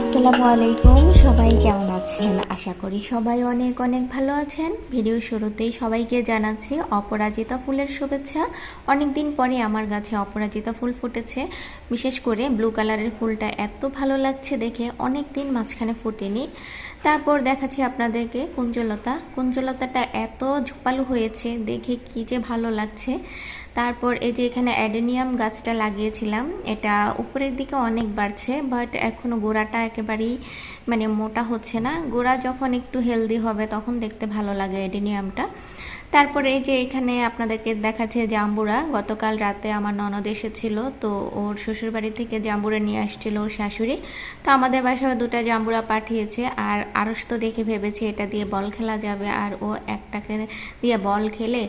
আসসালামু আলাইকুম, সবাই কেমন আছেন? আশা করি সবাই অনেক অনেক ভালো আছেন। ভিডিও শুরুতেই সবাইকে জানাচ্ছি অপরাজিতা ফুলের শুভেচ্ছা। অনেক দিন পরে আমার গাছে অপরাজিতা ফুল ফুটেছে। বিশেষ করে ব্লু কালারের ফুলটা এত ভালো লাগছে দেখে অনেক দিন মাঝখানে ফুটেনি। তারপর দেখাচ্ছি আপনাদেরকে কুঞ্জলতা। কুঞ্জলতাটা এত ঝোপালো হয়েছে, দেখে কি যে ভালো লাগছে। তারপর এই যে এখানে অ্যাডেনিয়াম গাছটা লাগিয়েছিলাম, এটা উপরের দিকে অনেক বাড়ছে বাট এখনও গোড়াটা একেবারেই মানে মোটা হচ্ছে না। গোড়া যখন একটু হেলদি হবে, তখন দেখতে ভালো লাগে অ্যাডেনিয়ামটা। তারপরে যে এখানে আপনাদেরকে দেখাচ্ছে জাম্বুরা, গতকাল রাতে আমার ননদ এসেছিল, তো ওর শ্বশুরবাড়ি থেকে জাম্বুরা নিয়ে আসছিল ওর শাশুড়ি। তো আমাদের বাসায় দুটা জাম্বুরা পাঠিয়েছে, আর আরস তো দেখে ভেবেছে এটা দিয়ে বল খেলা যাবে, আর ও একটাকে দিয়ে বল খেলে,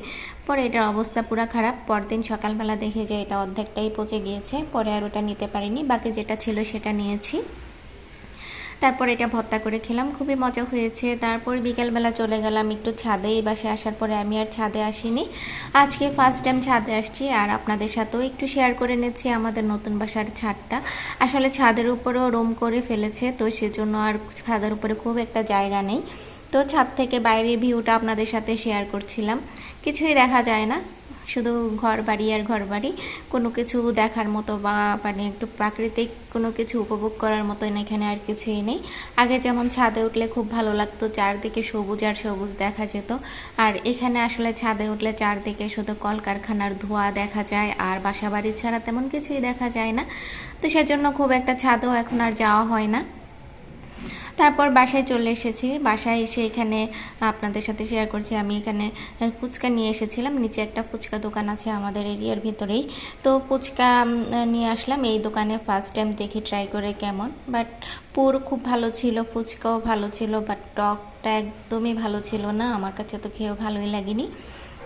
পরে এটার অবস্থা পুরো খারাপ। পরদিন সকালবেলা দেখে যে এটা অর্ধেকটাই পচে গিয়েছে, পরে আর ওটা নিতে পারিনি, বাকি যেটা ছিল সেটা নিয়েছি। তারপর এটা ভর্তা করে খেলাম, খুবই মজা হয়েছে। তারপর বিকেলবেলা চলে গেলাম একটু ছাদে, এই বাসে আসার পরে আমি আর ছাদে আসিনি। আজকে ফার্স্ট টাইম ছাদে আসছি আর আপনাদের সাথেও একটু শেয়ার করে নিচ্ছি আমাদের নতুন বাসার ছাদটা। আসলে ছাদের উপরেও রোম করে ফেলেছে, তো সেজন্য আর ছাদের উপরে খুব একটা জায়গা নেই। তো ছাদ থেকে বাইরের ভিউটা আপনাদের সাথে শেয়ার করছিলাম। কিছুই দেখা যায় না। শুধু ঘর বাড়ি আর ঘর বাড়ি, কোনো কিছু দেখার মতো বা মানে একটু প্রাকৃতিক কোনো কিছু উপভোগ করার মতো এখানে আর কিছুই নেই। আগে যেমন ছাদে উঠলে খুব ভালো লাগতো, চারদিকে সবুজ আর সবুজ দেখা যেত। আর এখানে আসলে ছাদে উঠলে চারদিকে শুধু কলকারখানার ধোঁয়া দেখা যায়, আর বাসা বাড়ি ছাড়া তেমন কিছুই দেখা যায় না। তো সেজন্য খুব একটা ছাদেও এখন আর যাওয়া হয় না। তারপর বাসায় চলে এসেছি। বাসায় এসে এখানে আপনাদের সাথে শেয়ার করছি। আমি এখানে ফুচকা নিয়ে এসেছিলাম। নিচে একটা ফুচকা দোকান আছে আমাদের এরিয়ার ভিতরেই। তো ফুচকা নিয়ে আসলাম। এই দোকানে ফার্স্ট টাইম দেখি ট্রাই করে কেমন। বাট পুর খুব ভালো ছিল, ফুচকাও ভালো ছিল বাট টকটা একদমই ভালো ছিল না। আমার কাছে তো খেয়েও ভালোই লাগেনি।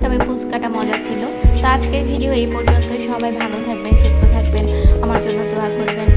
তবে ফুচকাটা মজা ছিল। তো আজকের ভিডিও এই পর্যন্ত সবাই ভালো থাকবেন, সুস্থ থাকবেন। আমার জন্য দোয়া করবেন।